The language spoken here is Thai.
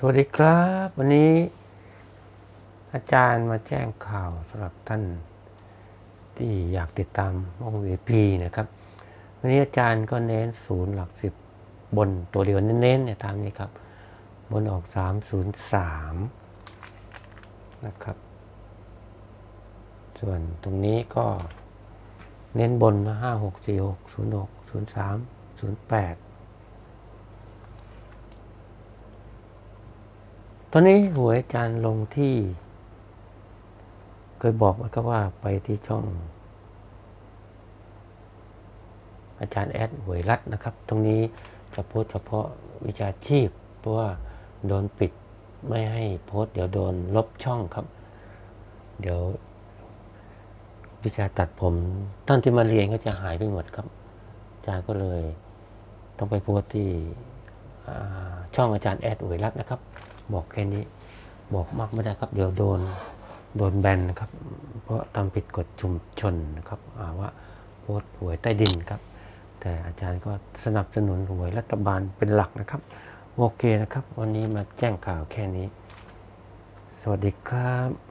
สวัสดีครับ วันนี้ อาจารย์มาแจ้งข่าวสำหรับท่านที่อยากติดตามองเอพีนะครับ วันนี้อาจารย์ก็เน้นศูนย์หลักสิบบนตัวเดียวเน้นๆเนี่ยตามนี้ครับ บนออก 303 นะครับ ส่วนตรงนี้ก็เน้นบนนะ5 6 4 6 0 6 0 3 0 8 ตอนนี้หวยอาจารย์ลงที่ เคยบอกไว้ก็ว่าไปที่ช่อง อาจารย์แอดหวยรัดนะครับ ตรงนี้จะโพสเฉพาะวิชาชีพ เพราะว่าโดนปิดไม่ให้โพสเดี๋ยวโดนลบช่องครับ เดี๋ยววิชาตัดผมท่านที่มาเรียนก็จะหายไปหมดครับอาจารย์ก็เลยต้องไปโพสที่ ช่องอาจารย์แอดหวยรัดนะครับ บอกแค่นี้บอกมากไม่ได้ครับเดี๋ยวโดนโดนแบนครับ เพราะทำผิดกฎชุมชนนะครับาว่าโพสหวยใต้ดินครับ แต่อาจารย์ก็สนับสนุนหวยรัฐบาลเป็นหลักนะครับ โอเคนะครับ วันนี้มาแจ้งข่าวแค่นี้ สวัสดีครับ